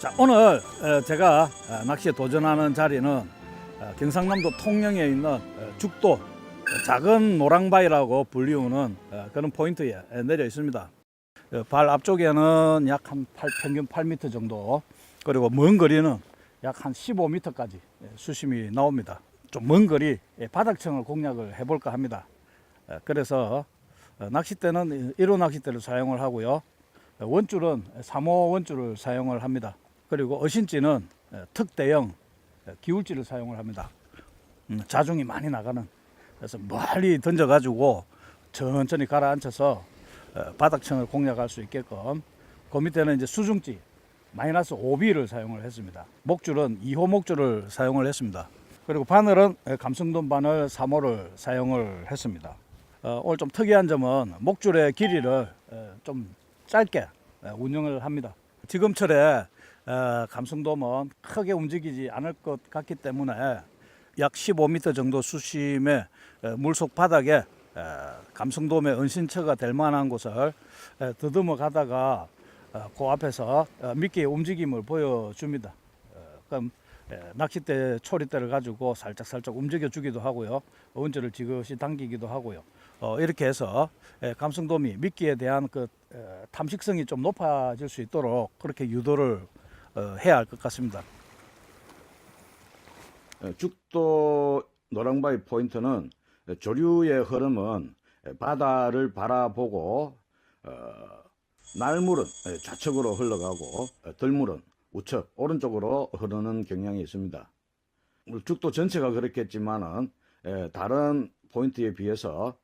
자, 오늘 어, 제가 어, 낚시에 도전하는 자리는 어, 경상남도 통영에 있는 어, 죽도 어, 작은 노랑바위라고 불리우는 어, 그런 포인트에 에, 내려 있습니다. 어, 발 앞쪽에는 약 한 평균 8m 정도 그리고 먼 거리는 약 한 15m까지 수심이 나옵니다. 좀 먼 거리 예, 바닥층을 공략을 해볼까 합니다. 어, 그래서 어, 낚싯대는 1호 낚싯대를 사용을 하고요. 어, 원줄은 3호 원줄을 사용을 합니다. 그리고 어신지는 어, 특대형 어, 기울지를 사용을 합니다. 음, 자중이 많이 나가는 그래서 멀리 던져 가지고 천천히 가라앉혀서 어, 바닥층을 공략할 수 있게끔 그 밑에는 이제 수중지 마이너스 5B를 사용을 했습니다. 목줄은 2호 목줄을 사용을 했습니다. 그리고 바늘은 에, 감성돈 바늘 3호를 사용을 했습니다. 어, 오늘 좀 특이한 점은 목줄의 길이를 에, 좀 짧게 에, 운영을 합니다. 지금철에 에, 감성돔은 크게 움직이지 않을 것 같기 때문에 약 15m 정도 수심의 에, 물속 바닥에 에, 감성돔의 은신처가 될 만한 곳을 에, 더듬어 가다가 어, 그 앞에서 어, 미끼의 움직임을 보여줍니다. 어, 그럼 에, 낚싯대 초리대를 가지고 살짝 살짝 움직여 주기도 하고요. 원줄을 지그시 당기기도 하고요. 어, 이렇게 해서 에, 감성돔이 미끼에 대한 그 에, 탐식성이 좀 높아질 수 있도록 그렇게 유도를 어, 해야 할 것 같습니다. 에, 죽도 노랑바위 포인트는 조류의 흐름은 바다를 바라보고 어, 날물은 좌측으로 흘러가고 어, 들물은 우측 오른쪽으로 흐르는 경향이 있습니다. 물론 죽도 전체가 그렇겠지만은 에, 다른 포인트에 비해서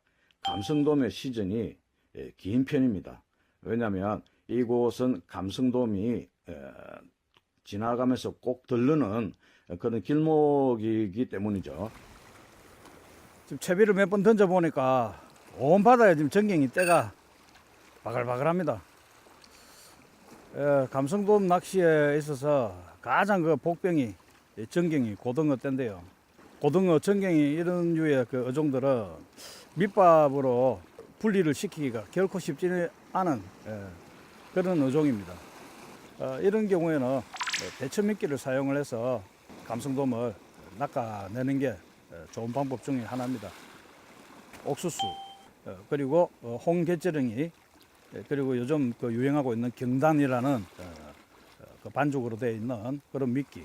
감성돔의 시즌이 에, 긴 편입니다. 왜냐하면 이곳은 감성돔이 에, 지나가면서 꼭 들르는 그런 길목이기 때문이죠. 지금 채비를 몇 번 던져 보니까 온 바다에 지금 전갱이 때가 바글바글합니다. 예, 감성돔 낚시에 있어서 가장 그 복병이 이 전갱이 고등어 때인데요. 고등어, 전갱이 이런 류의 그 어종들은 밑밥으로 분리를 시키기가 결코 쉽지 않은 예, 그런 어종입니다. 어, 이런 경우에는 대처 미끼를 사용을 해서 감성돔을 낚아내는 게 어, 좋은 방법 중에 하나입니다. 옥수수 어, 그리고 어, 홍게찌렁이 예, 그리고 요즘 그 유행하고 있는 경단이라는 그 반죽으로 되어 있는 그런 미끼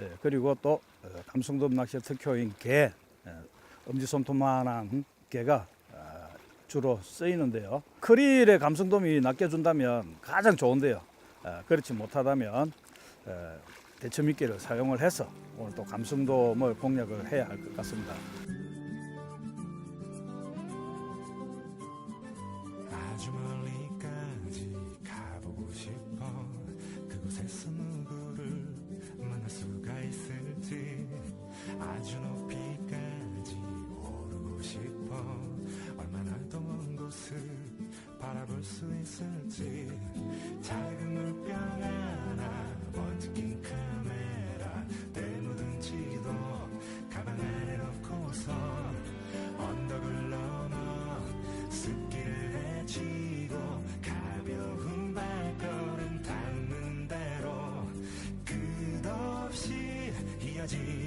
예, 그리고 또 어, 감성돔 낚시 특효인 게 예, 엄지손톱만한 게가 어, 주로 쓰이는데요. 크릴에 감성돔이 낚여준다면 가장 좋은데요. 어, 그렇지 못하다면 어, 대처 미끼를 사용을 해서 오늘 또 감성돔을 공략을 해야 할 것 같습니다. 아주 멀리까지 가보 끝없이 이어진 길을 천천히